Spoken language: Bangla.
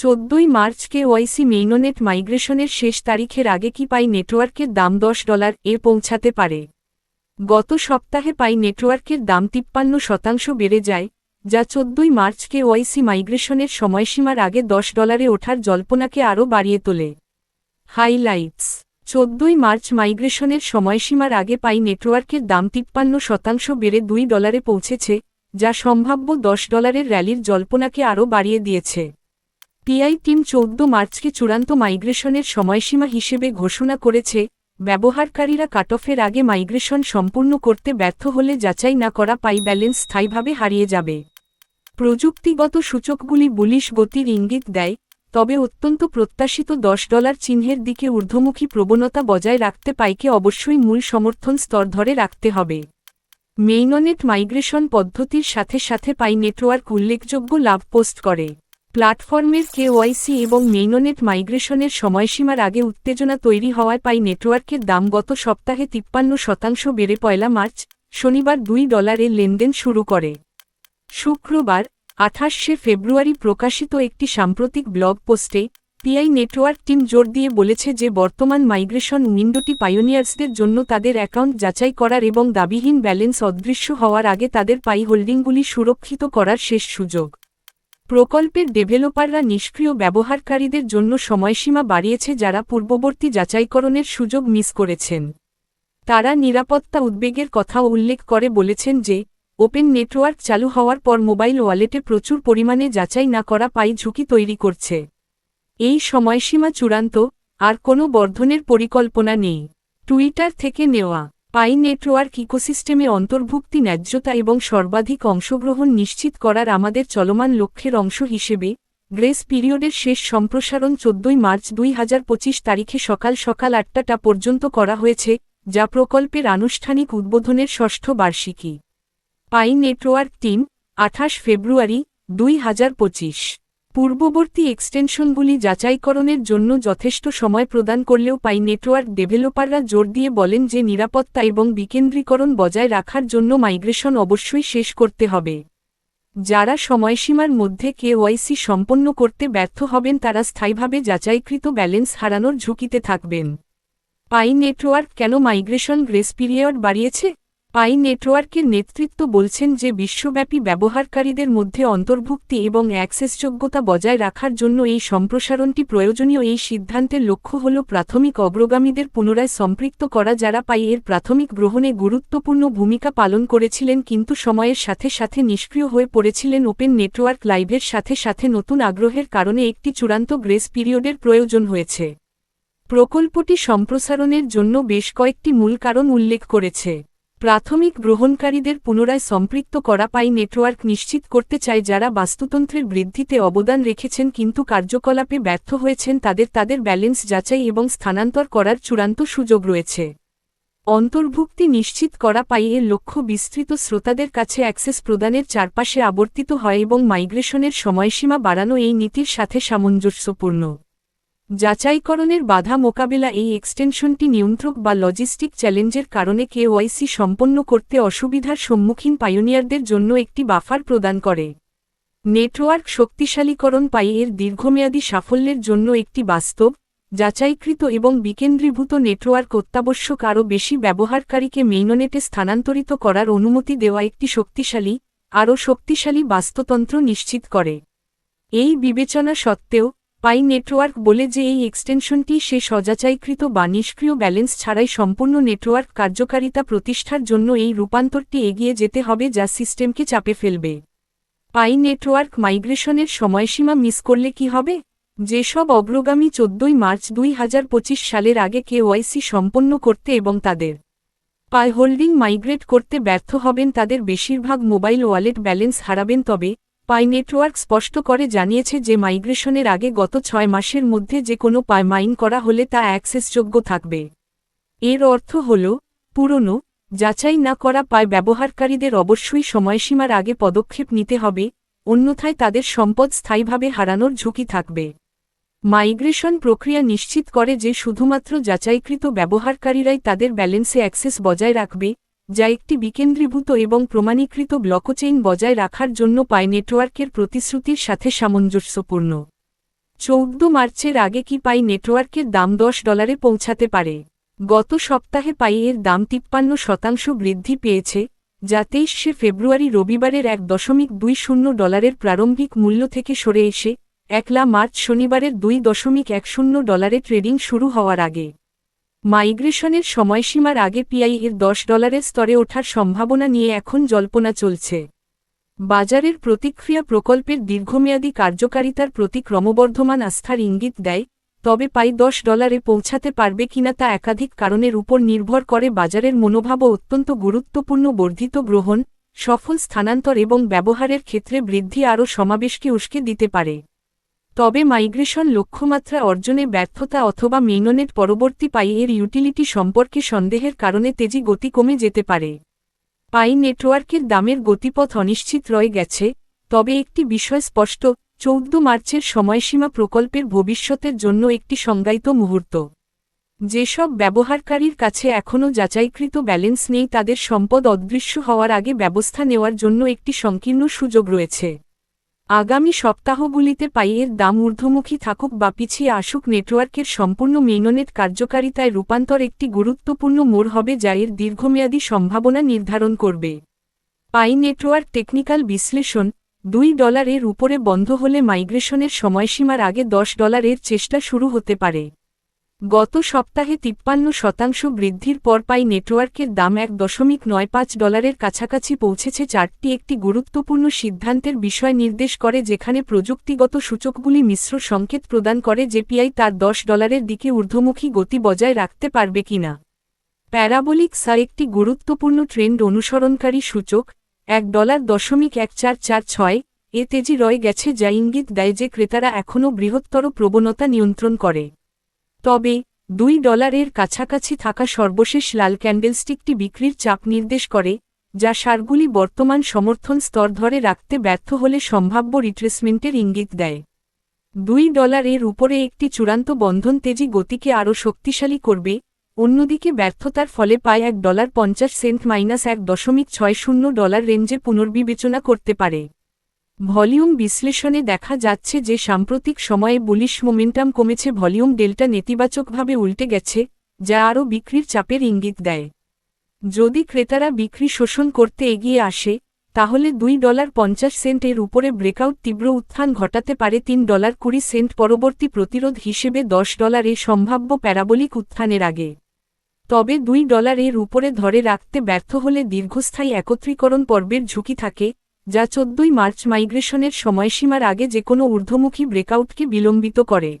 চোদ্দই মার্চ কে ওয়াইসি মেইননেট মাইগ্রেশনের শেষ তারিখের আগে কি পাই নেটওয়ার্কের দাম দশ ডলার এ পৌঁছাতে পারে? গত সপ্তাহে পাই নেটওয়ার্কের দাম তিপ্পান্ন শতাংশ বেড়ে যায়, যা চোদ্দই মার্চ কে ওয়াইসি মাইগ্রেশনের সময়সীমার আগে দশ ডলারে ওঠার জল্পনাকে আরও বাড়িয়ে তোলে। হাইলাইটস, চোদ্দই মার্চ মাইগ্রেশনের সময়সীমার আগে পাই নেটওয়ার্কের দাম তিপ্পান্ন শতাংশ বেড়ে দুই ডলারে পৌঁছেছে, যা সম্ভাব্য দশ ডলারের র্যালির জল্পনাকে আরও বাড়িয়ে দিয়েছে। টিআই টিম চৌদ্দ মার্চকে চূড়ান্ত মাইগ্রেশনের সময়সীমা হিসেবে ঘোষণা করেছে, ব্যবহারকারীরা কাটঅফের আগে মাইগ্রেশন সম্পূর্ণ করতে ব্যর্থ হলে যাচাই না করা পাই ব্যালেন্স স্থায়ীভাবে হারিয়ে যাবে। প্রযুক্তিগত সূচকগুলি বুলিশ গতির ইঙ্গিত দেয়, তবে অত্যন্ত প্রত্যাশিত দশ ডলার চিহ্নের দিকে ঊর্ধ্বমুখী প্রবণতা বজায় রাখতে পাইকে অবশ্যই মূল সমর্থন স্তর ধরে রাখতে হবে। মেইননেট মাইগ্রেশন পদ্ধতির সাথে সাথে পাই নেটওয়ার্ক উল্লেখযোগ্য লাভ পোস্ট করে। প্ল্যাটফর্মের কেওয়াইসি এবং মেইননেট মাইগ্রেশনের সময়সীমার আগে উত্তেজনা তৈরি হওয়ায় পাই নেটওয়ার্কের দাম গত সপ্তাহে তিপ্পান্ন শতাংশ বেড়ে পয়লা মার্চ, শনিবার দুই ডলারে লেনদেন শুরু করে। শুক্রবার, আঠাশে ফেব্রুয়ারি প্রকাশিত একটি সাম্প্রতিক ব্লগ পোস্টে পিআই নেটওয়ার্ক টিম জোর দিয়ে বলেছে যে বর্তমান মাইগ্রেশন উইন্ডোটি পাইওনিয়ার্সদের জন্য তাদের অ্যাকাউন্ট যাচাই করার এবং দাবিহীন ব্যালেন্স অদৃশ্য হওয়ার আগে তাদের পাই হোল্ডিংগুলি সুরক্ষিত করার শেষ সুযোগ। প্রকল্পের ডেভেলপাররা নিষ্ক্রিয় ব্যবহারকারীদের জন্য সময়সীমা বাড়িয়েছে যারা পূর্ববর্তী যাচাইকরণের সুযোগ মিস করেছেন। তারা নিরাপত্তা উদ্বেগের কথা উল্লেখ করে বলেছেন যে, ওপেন নেটওয়ার্ক চালু হওয়ার পর মোবাইল ওয়ালেটে প্রচুর পরিমাণে যাচাই না করা পাই ঝুঁকি তৈরি করছে। এই সময়সীমা চূড়ান্ত, আর কোনো বর্ধনের পরিকল্পনা নেই। টুইটার থেকে নেওয়া। পাই নেটওয়ার্ক ইকোসিস্টেমে অন্তর্ভুক্তি, ন্যায্যতা এবং সর্বাধিক অংশগ্রহণ নিশ্চিত করার আমাদের চলমান লক্ষ্যের অংশ হিসেবে গ্রেস পিরিয়ডের শেষ সম্প্রসারণ চোদ্দই মার্চ দুই হাজার পঁচিশ তারিখে সকাল সকাল আটটাটা পর্যন্ত করা হয়েছে, যা প্রকল্পের আনুষ্ঠানিক উদ্বোধনের ষষ্ঠ বার্ষিকী। পাই নেটওয়ার্ক টিম, আঠাশ ফেব্রুয়ারি দুই হাজার পঁচিশ। পূর্ববর্তী এক্সটেনশনগুলি যাচাইকরণের জন্য যথেষ্ট সময় প্রদান করলেও পাই নেটওয়ার্ক ডেভেলপাররা জোর দিয়ে বলেন যে নিরাপত্তা এবং বিকেন্দ্রীকরণ বজায় রাখার জন্য মাইগ্রেশন অবশ্যই শেষ করতে হবে। যারা সময়সীমার মধ্যে কেওয়াইসি সম্পন্ন করতে ব্যর্থ হবেন তারা স্থায়ীভাবে যাচাইকৃত ব্যালেন্স হারানোর ঝুঁকিতে থাকবেন। পাই নেটওয়ার্ক কেন মাইগ্রেশন গ্রেস পিরিয়ড বাড়িয়েছে? পাই নেটওয়ার্কের নেতৃত্ব বলছেন যে বিশ্বব্যাপী ব্যবহারকারীদের মধ্যে অন্তর্ভুক্তি এবং অ্যাক্সেসযোগ্যতা বজায় রাখার জন্য এই সম্প্রসারণটি প্রয়োজনীয়। এই সিদ্ধান্তের লক্ষ্য হল প্রাথমিক অগ্রগামীদের পুনরায় সম্পৃক্ত করা যারা পাই এর প্রাথমিক গ্রহণে গুরুত্বপূর্ণ ভূমিকা পালন করেছিলেন কিন্তু সময়ের সাথে সাথে নিষ্ক্রিয় হয়ে পড়েছিলেন ওপেন নেটওয়ার্ক লাইভের সাথে সাথে নতুন আগ্রহের কারণে একটি চূড়ান্ত গ্রেস পিরিয়ডের প্রয়োজন হয়েছে। প্রকল্পটি সম্প্রসারণের জন্য বেশ কয়েকটি মূল কারণ উল্লেখ করেছে। প্রাথমিক গ্রহণকারীদের পুনরায় সম্পৃক্ত করা পাই নেটওয়ার্ক নিশ্চিত করতে চায় যারা বাস্তুতন্ত্রের বৃদ্ধিতে অবদান রেখেছেন কিন্তু কার্যকলাপে ব্যর্থ হয়েছেন তাদের তাদের ব্যালেন্স যাচাই এবং স্থানান্তর করার চূড়ান্ত সুযোগ রয়েছে। অন্তর্ভুক্তি নিশ্চিত করা পাই এর লক্ষ্য বিস্তৃত শ্রোতাদের কাছে অ্যাক্সেস প্রদানের চারপাশে আবর্তিত হয় এবং মাইগ্রেশনের সময়সীমা বাড়ানো এই নীতির সাথে সামঞ্জস্যপূর্ণ। যাচাইকরণের বাধা মোকাবেলা এই এক্সটেনশনটি নিয়ন্ত্রক বা লজিস্টিক চ্যালেঞ্জের কারণে কেওয়াইসি সম্পন্ন করতে অসুবিধার সম্মুখীন পাইওনিয়ারদের জন্য একটি বাফার প্রদান করে। নেটওয়ার্ক শক্তিশালীকরণ পাই এর দীর্ঘমেয়াদী সাফল্যের জন্য একটি বাস্তব, যাচাইকৃত এবং বিকেন্দ্রীভূত নেটওয়ার্ক অত্যাবশ্যক আরও বেশি ব্যবহারকারীকে মেইননেটে স্থানান্তরিত করার অনুমতি দেওয়া একটি শক্তিশালী, আরও শক্তিশালী বাস্তুতন্ত্র নিশ্চিত করে। এই বিবেচনা সত্ত্বেও পাই নেটওয়ার্ক বলে যে এই এক্সটেনশনটি সে সজাচাইকৃত বা নিষ্ক্রিয় ব্যালেন্স ছাড়াই সম্পূর্ণ নেটওয়ার্ক কার্যকারিতা প্রতিষ্ঠার জন্য এই রূপান্তরটি এগিয়ে যেতে হবে যা সিস্টেমকে চাপে ফেলবে। পাই নেটওয়ার্ক মাইগ্রেশনের সময়সীমা মিস করলে কি হবে? যেসব অগ্রগামী চোদ্দই মার্চ দুই হাজার পঁচিশ সালের আগে কেওয়াইসি সম্পন্ন করতে এবং তাদের পাই হোল্ডিং মাইগ্রেট করতে ব্যর্থ হবেন তাদের বেশিরভাগ মোবাইল ওয়ালেট ব্যালেন্স হারাবেন তবে পাই নেটওয়ার্ক স্পষ্ট করে জানিয়েছে যে মাইগ্রেশনের আগে গত ছয় মাসের মধ্যে যে কোনো পাই মাইন করা হলে তা অ্যাক্সেসযোগ্য থাকবে। এর অর্থ হল, পুরনো, যাচাই না করা পায় ব্যবহারকারীদের অবশ্যই সময়সীমার আগে পদক্ষেপ নিতে হবে, অন্যথায় তাদের সম্পদ স্থায়ীভাবে হারানোর ঝুঁকি থাকবে। মাইগ্রেশন প্রক্রিয়া নিশ্চিত করে যে শুধুমাত্র যাচাইকৃত ব্যবহারকারীরাই তাদের ব্যালেন্সে অ্যাক্সেস বজায় রাখবে যা একটি বিকেন্দ্রীভূত এবং প্রমাণীকৃত ব্লকচেইন বজায় রাখার জন্য পায় নেটওয়ার্কের প্রতিশ্রুতির সাথে সামঞ্জস্যপূর্ণ। চৌদ্দ মার্চের আগে কি পাই নেটওয়ার্কের দাম দশ ডলারে পৌঁছাতে পারে? গত সপ্তাহে পাই এর দাম তিপ্পান্ন শতাংশ বৃদ্ধি পেয়েছে, যা তেইশে ফেব্রুয়ারি রবিবারের এক দশমিক দুই শূন্য ডলারের প্রারম্ভিক মূল্য থেকে সরে এসে, একলা মার্চ শনিবারের দুই দশমিক এক শূন্য ডলারে ট্রেডিং শুরু হওয়ার আগে। মাইগ্রেশনের সময়সীমার আগে পিআই এর দশ ডলারের স্তরে ওঠার সম্ভাবনা নিয়ে এখন জল্পনা চলছে। বাজারের প্রতিক্রিয়া প্রকল্পের দীর্ঘমেয়াদী কার্যকারিতার প্রতি ক্রমবর্ধমান আস্থার ইঙ্গিত দেয়, তবে পাই দশ ডলারে পৌঁছাতে পারবে কিনা তা একাধিক কারণের উপর নির্ভর করে বাজারের মনোভাবও অত্যন্ত গুরুত্বপূর্ণ বর্ধিত গ্রহণ, সফল স্থানান্তর এবং ব্যবহারের ক্ষেত্রে বৃদ্ধি আরও সমাবেশকে উস্কে দিতে পারে। তবে মাইগ্রেশন লক্ষ্যমাত্রা অর্জনে ব্যর্থতা অথবা মেইননেট পরবর্তী পাই এর ইউটিলিটি সম্পর্কে সন্দেহের কারণে তেজি গতি কমে যেতে পারে। পাই নেটওয়ার্কের দামের গতিপথ অনিশ্চিত রয়ে গেছে, তবে একটি বিষয় স্পষ্ট, চৌদ্দ মার্চের সময়সীমা প্রকল্পের ভবিষ্যতের জন্য একটি সংজ্ঞায়িত মুহূর্ত। যেসব ব্যবহারকারীর কাছে এখনও যাচাইকৃত ব্যালেন্স নেই তাদের সম্পদ অদৃশ্য হওয়ার আগে ব্যবস্থা নেওয়ার জন্য একটি সংকীর্ণ সুযোগ রয়েছে। আগামী সপ্তাহগুলিতে পাইয়ের দাম ঊর্ধ্বমুখী থাকুক বা পিছিয়ে আসুক, নেটওয়ার্কের সম্পূর্ণ মেননেট কার্যকারিতায় রূপান্তর একটি গুরুত্বপূর্ণ মোড় হবে যা এর দীর্ঘমেয়াদী সম্ভাবনা নির্ধারণ করবে। পাই নেটওয়ার্ক টেকনিক্যাল বিশ্লেষণ, দুই ডলারের উপরে বন্ধ হলে মাইগ্রেশনের সময়সীমার আগে দশ ডলারের চেষ্টা শুরু হতে পারে। গত সপ্তাহে তিপ্পান্ন শতাংশ বৃদ্ধির পর পাই নেটওয়ার্কের দাম এক দশমিক নয় পাঁচ ডলারের কাছাকাছি পৌঁছেছে চারটি একটি গুরুত্বপূর্ণ সিদ্ধান্তের বিষয় নির্দেশ করে যেখানে প্রযুক্তিগত সূচকগুলি মিশ্র সংকেত প্রদান করে যে পিআই তার দশ ডলারের দিকে ঊর্ধ্বমুখী গতি বজায় রাখতে পারবে কিনা প্যারাবলিক সা একটি গুরুত্বপূর্ণ ট্রেন্ড অনুসরণকারী সূচক, এক ডলার দশমিক এক চার চার ছয়, এ তেজি রয়ে গেছে যা ইঙ্গিত দেয় যে ক্রেতারা এখনও বৃহত্তর প্রবণতা নিয়ন্ত্রণ করে। তবে, দুই ডলারের কাছাকাছি থাকা সর্বশেষ লাল ক্যান্ডেলস্টিকটি বিক্রির চাপ নির্দেশ করে, যা সারগুলি বর্তমান সমর্থন স্তর ধরে রাখতে ব্যর্থ হলে সম্ভাব্য রিট্রেসমেন্টের ইঙ্গিত দেয়। দুই ডলারের উপরে একটি চূড়ান্ত বন্ধন তেজি গতিকে আরও শক্তিশালী করবে, অন্যদিকে ব্যর্থতার ফলে পায় এক ডলার পঞ্চাশ সেন্ট মাইনাস এক দশমিক ছয় শূন্য ডলার রেঞ্জে পুনর্বিবেচনা করতে পারে। ভলিউম বিশ্লেষণে দেখা যাচ্ছে যে সাম্প্রতিক সময়ে বুলিশ মোমেন্টাম কমেছে, ভলিউম ডেল্টা নেতিবাচকভাবে উল্টে গেছে, যা আরও বিক্রির চাপের ইঙ্গিত দেয়। যদি ক্রেতারা বিক্রি শোষণ করতে এগিয়ে আসে, তাহলে দুই ডলার পঞ্চাশ সেন্ট এর উপরে ব্রেকআউট তীব্র উত্থান ঘটাতে পারে তিন ডলার কুড়ি সেন্ট পরবর্তী প্রতিরোধ হিসেবে দশ ডলারে সম্ভাব্য প্যারাবলিক উত্থানের আগে। তবে দুই ডলার এর উপরে ধরে রাখতে ব্যর্থ হলে দীর্ঘস্থায়ী একত্রীকরণ পর্বের ঝুঁকি থাকে যা চোদ্দই মার্চ মাইগ্রেশনের সময়সীমার আগে যে কোনো ঊর্ধ্বমুখী ব্রেকআউটকে বিলম্বিত করে।